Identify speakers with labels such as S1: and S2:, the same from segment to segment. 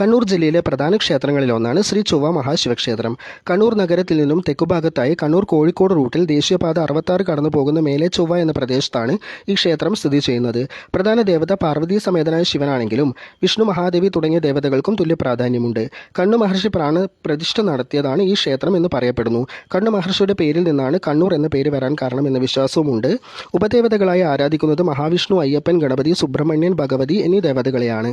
S1: കണ്ണൂർ ജില്ലയിലെ പ്രധാന ക്ഷേത്രങ്ങളിലൊന്നാണ് ശ്രീ ചൊവ്വ മഹാശിവക്ഷേത്രം. കണ്ണൂർ നഗരത്തിൽ നിന്നും തെക്കുഭാഗത്തായി കണ്ണൂർ കോഴിക്കോട് റൂട്ടിൽ ദേശീയപാത അറുപത്താറ് കടന്നു പോകുന്ന മേലെ ചൊവ്വ എന്ന പ്രദേശത്താണ് ഈ ക്ഷേത്രം സ്ഥിതി ചെയ്യുന്നത്. പ്രധാന ദേവത പാർവതി സമേതനായ ശിവനാണെങ്കിലും വിഷ്ണു മഹാദേവി തുടങ്ങിയ ദേവതകൾക്കും തുല്യ പ്രാധാന്യമുണ്ട്. കണ്ണു മഹർഷി പ്രാണ പ്രതിഷ്ഠ നടത്തിയതാണ് ഈ ക്ഷേത്രം എന്ന് പറയപ്പെടുന്നു. കണ്ണു മഹർഷിയുടെ പേരിൽ നിന്നാണ് കണ്ണൂർ എന്ന പേര് വരാൻ കാരണം എന്ന വിശ്വാസവുമുണ്ട്. ഉപദേവതകളായി ആരാധിക്കുന്നത് മഹാവിഷ്ണു അയ്യപ്പൻ ഗണപതി സുബ്രഹ്മണ്യൻ ഭഗവതി എന്നീ ദേവതകളെയാണ്.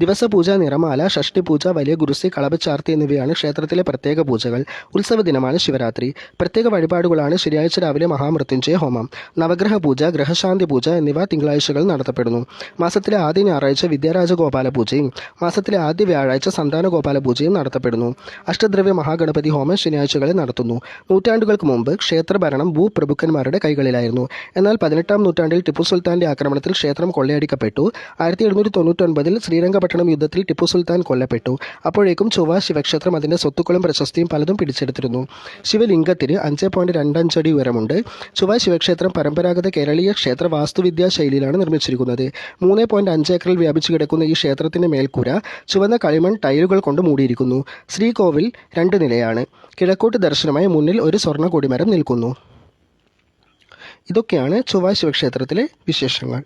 S1: ദിവസപൂജ നിറമാല ഷഷ്ടിപൂജ വലിയ ഗുരുസി കളഭച്ചാർത്തി എന്നിവയാണ് ക്ഷേത്രത്തിലെ പ്രത്യേക പൂജകൾ. ഉത്സവ ദിനമാണ് ശിവരാത്രി. പ്രത്യേക വഴിപാടുകളാണ് ശനിയാഴ്ച രാവിലെ മഹാമൃത്യുഞ്ജയ ഹോമം. നവഗ്രഹ പൂജ ഗ്രഹശാന്തി പൂജ എന്നിവ തിങ്കളാഴ്ചകൾ നടത്തപ്പെടുന്നു. മാസത്തിലെ ആദ്യ ഞായറാഴ്ച വിദ്യാരാജഗോപാല പൂജയും മാസത്തിലെ ആദ്യ വ്യാഴാഴ്ച സന്താന ഗോപാല പൂജയും നടത്തപ്പെടുന്നു. അഷ്ടദ്രവ്യ മഹാഗണപതി ഹോമം ശനിയാഴ്ചകളിൽ നടത്തുന്നു. നൂറ്റാണ്ടുകൾക്ക് മുമ്പ് ക്ഷേത്രഭരണം ഭൂപ്രഭുക്കന്മാരുടെ കൈകളിലായിരുന്നു. എന്നാൽ പതിനെട്ടാം നൂറ്റാണ്ടിൽ ടിപ്പു സുൽത്താന്റെ ആക്രമണത്തിൽ ക്ഷേത്രം കൊള്ളയടിക്കപ്പെട്ടു. ആയിരത്തി എഴുന്നൂറ്റി തൊണ്ണൂറ്റൊൻപതിൽ ശ്രീരംഗപട്ടണം യുദ്ധത്തിൽ ടിപ്പു സുൽത്താൻ കൊല്ലപ്പെട്ടു. അപ്പോഴേക്കും ചൊവ്വ ശിവക്ഷേത്രം അതിന്റെ സ്വത്തുക്കളും പ്രശസ്തിയും പലതും പിടിച്ചെടുത്തിരുന്നു. ശിവലിംഗത്തിന് അഞ്ച് പോയിന്റ് രണ്ടഞ്ചടി ഉയരമുണ്ട്. ചൊവ്വ ശിവക്ഷേത്രം പരമ്പരാഗത കേരളീയ ക്ഷേത്ര വാസ്തുവിദ്യാ ശൈലിയിലാണ് നിർമ്മിച്ചിരിക്കുന്നത്. മൂന്ന് പോയിന്റ് അഞ്ച് ഏക്കറിൽ വ്യാപിച്ചു കിടക്കുന്ന ഈ ക്ഷേത്രത്തിന്റെ മേൽക്കൂര ചുവന്ന കളിമൺ ടൈലുകൾ കൊണ്ട് മൂടിയിരിക്കുന്നു. ശ്രീകോവിൽ രണ്ട് നിലയാണ്. കിഴക്കോട്ട് ദർശനമായി മുന്നിൽ ഒരു സ്വർണ കൊടിമരം നിൽക്കുന്നു. ഇതൊക്കെയാണ് ചൊവ്വ ശിവക്ഷേത്രത്തിലെ വിശേഷങ്ങൾ.